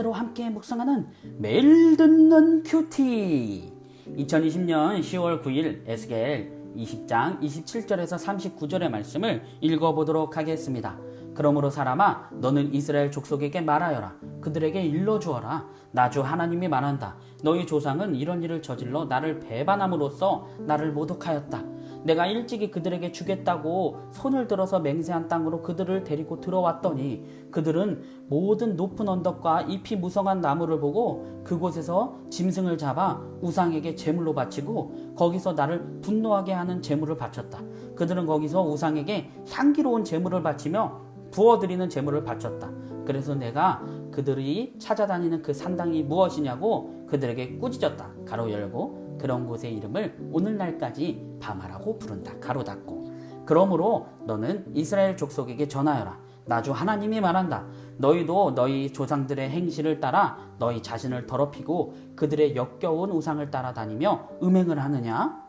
말씀대로 함께 묵상하는 매일 듣는 큐티. 2020년 10월 9일 에스겔 20장 27절에서 39절의 말씀을 읽어보도록 하겠습니다. 그러므로 사람아 너는 이스라엘 족속에게 말하여라. 그들에게 일러 주어라. 나주 하나님이 말한다. 너희 조상은 이런 일을 저질러 나를 배반함으로써 나를 모독하였다 내가 일찍이 그들에게 주겠다고 손을 들어서 맹세한 땅으로 그들을 데리고 들어왔더니 그들은 모든 높은 언덕과 잎이 무성한 나무를 보고 그곳에서 짐승을 잡아 우상에게 제물로 바치고 거기서 나를 분노하게 하는 제물을 바쳤다. 그들은 거기서 우상에게 향기로운 제물을 바치며 부어드리는 제물을 바쳤다. 그래서 내가 그들이 찾아다니는 그 산당이 무엇이냐고 그들에게 꾸짖었다. 가로 열고 그런 곳의 이름을 오늘날까지 바마라고 부른다. 가로 닫고. 그러므로 너는 이스라엘 족속에게 전하여라. 나주 하나님이 말한다. 너희도 너희 조상들의 행실을 따라 너희 자신을 더럽히고 그들의 역겨운 우상을 따라다니며 음행을 하느냐?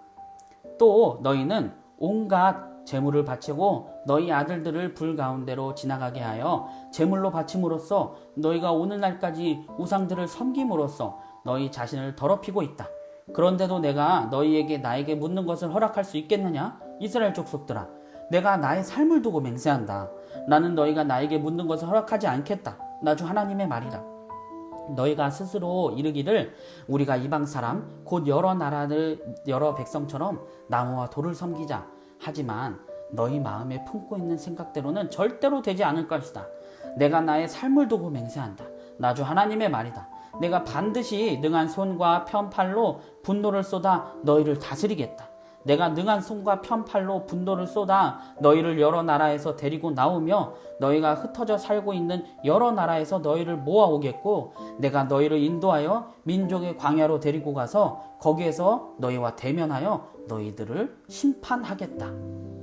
또 너희는 온갖 재물을 바치고 너희 아들들을 불 가운데로 지나가게 하여 재물로 바침으로써 너희가 오늘날까지 우상들을 섬김으로써 너희 자신을 더럽히고 있다. 그런데도 내가 너희에게 나에게 묻는 것을 허락할 수 있겠느냐? 이스라엘 족속들아, 내가 나의 삶을 두고 맹세한다. 나는 너희가 나에게 묻는 것을 허락하지 않겠다. 나 주 하나님의 말이다. 너희가 스스로 이르기를 우리가 이방 사람 곧 여러 나라들 여러 백성처럼 나무와 돌을 섬기자 하지만 너희 마음에 품고 있는 생각대로는 절대로 되지 않을 것이다. 내가 나의 삶을 두고 맹세한다. 나 주 하나님의 말이다. 내가 반드시 능한 손과 편팔로 분노를 쏟아 너희를 다스리겠다. 내가 능한 손과 편팔로 분노를 쏟아 너희를 여러 나라에서 데리고 나오며 너희가 흩어져 살고 있는 여러 나라에서 너희를 모아오겠고 내가 너희를 인도하여 민족의 광야로 데리고 가서 거기에서 너희와 대면하여 너희들을 심판하겠다.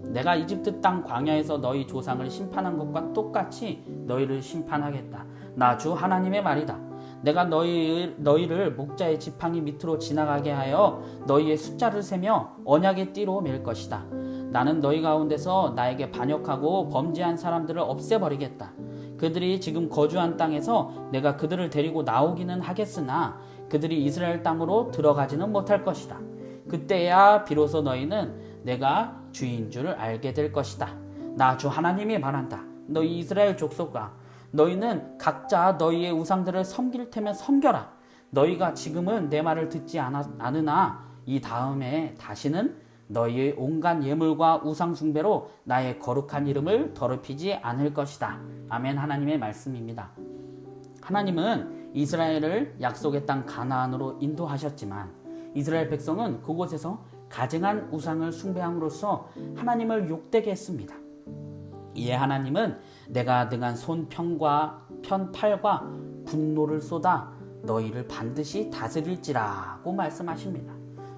내가 이집트 땅 광야에서 너희 조상을 심판한 것과 똑같이 너희를 심판하겠다. 나 주 하나님의 말이다. 내가 너희, 너희를 목자의 지팡이 밑으로 지나가게 하여 너희의 숫자를 세며 언약의 띠로 맬 것이다. 나는 너희 가운데서 나에게 반역하고 범죄한 사람들을 없애버리겠다. 그들이 지금 거주한 땅에서 내가 그들을 데리고 나오기는 하겠으나 그들이 이스라엘 땅으로 들어가지는 못할 것이다. 그때야 비로소 너희는 내가 주인 줄을 알게 될 것이다. 나 주 하나님이 말한다. 너희 이스라엘 족속아 너희는 각자 너희의 우상들을 섬길 테면 섬겨라. 너희가 지금은 내 말을 듣지 않으나 이 다음에 다시는 너희의 온갖 예물과 우상 숭배로 나의 거룩한 이름을 더럽히지 않을 것이다. 아멘 하나님의 말씀입니다. 하나님은 이스라엘을 약속의 땅 가나안으로 인도하셨지만 이스라엘 백성은 그곳에서 가증한 우상을 숭배함으로써 하나님을 욕되게 했습니다. 이에 하나님은 내가 능한 손편과 편팔과 분노를 쏟아 너희를 반드시 다스릴지라고 말씀하십니다.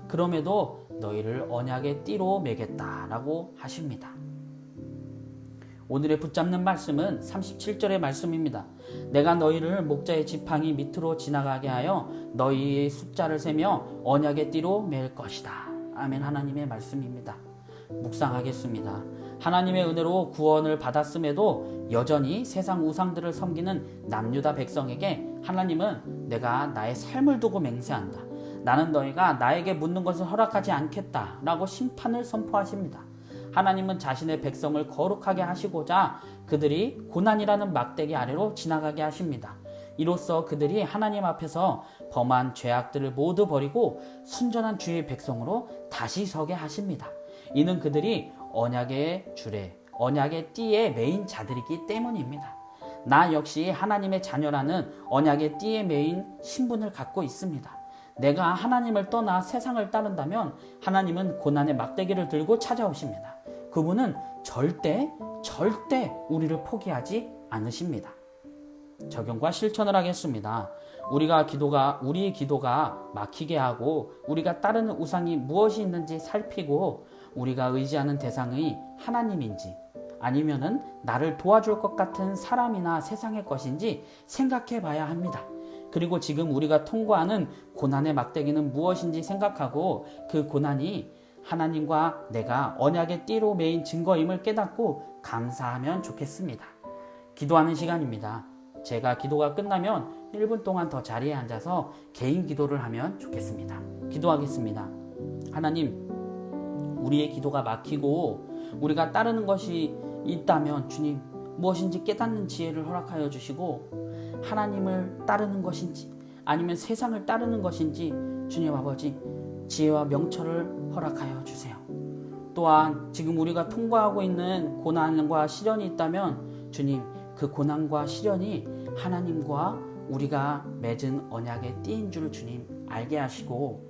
그럼에도 너희를 언약의 띠로 매겠다라고 하십니다. 오늘의 붙잡는 말씀은 37절의 말씀입니다. 내가 너희를 목자의 지팡이 밑으로 지나가게 하여 너희의 숫자를 세며 언약의 띠로 맬 것이다. 아멘 하나님의 말씀입니다. 묵상하겠습니다. 하나님의 은혜로 구원을 받았음에도 여전히 세상 우상들을 섬기는 남유다 백성에게 하나님은 내가 나의 삶을 두고 맹세한다. 나는 너희가 나에게 묻는 것을 허락하지 않겠다 라고 심판을 선포하십니다. 하나님은 자신의 백성을 거룩하게 하시고자 그들이 고난이라는 막대기 아래로 지나가게 하십니다. 이로써 그들이 하나님 앞에서 범한 죄악들을 모두 버리고 순전한 주의 백성으로 다시 서게 하십니다. 이는 그들이 언약의 줄에 언약의 띠에 메인 자들이기 때문입니다. 나 역시 하나님의 자녀라는 언약의 띠에 메인 신분을 갖고 있습니다. 내가 하나님을 떠나 세상을 따른다면 하나님은 고난의 막대기를 들고 찾아오십니다. 그분은 절대 절대 우리를 포기하지 않으십니다. 적용과 실천을 하겠습니다. 우리가 기도가 우리의 기도가 막히게 하고 우리가 따르는 우상이 무엇이 있는지 살피고 우리가 의지하는 대상이 하나님인지 아니면은 나를 도와줄 것 같은 사람이나 세상의 것인지 생각해 봐야 합니다. 그리고 지금 우리가 통과하는 고난의 막대기는 무엇인지 생각하고 그 고난이 하나님과 내가 언약의 띠로 메인 증거임을 깨닫고 감사하면 좋겠습니다. 기도하는 시간입니다. 제가 기도가 끝나면 1분 동안 더 자리에 앉아서 개인 기도를 하면 좋겠습니다. 기도하겠습니다. 하나님, 우리의 기도가 막히고 우리가 따르는 것이 있다면 주님 무엇인지 깨닫는 지혜를 허락하여 주시고 하나님을 따르는 것인지 아니면 세상을 따르는 것인지 주님 아버지 지혜와 명철을 허락하여 주세요. 또한 지금 우리가 통과하고 있는 고난과 시련이 있다면 주님 그 고난과 시련이 하나님과 우리가 맺은 언약의 띠인 줄 주님 알게 하시고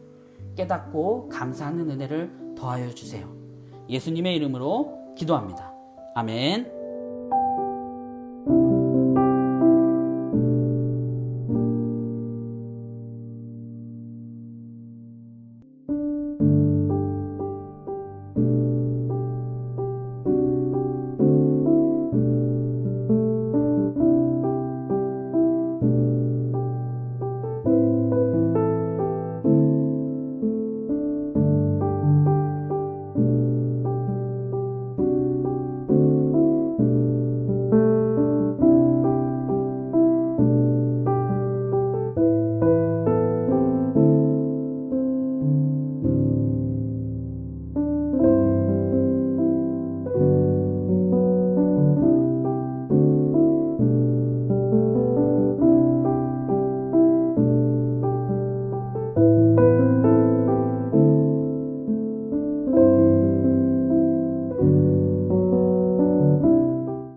깨닫고 감사하는 은혜를 더하여 주세요. 예수님의 이름으로 기도합니다. 아멘.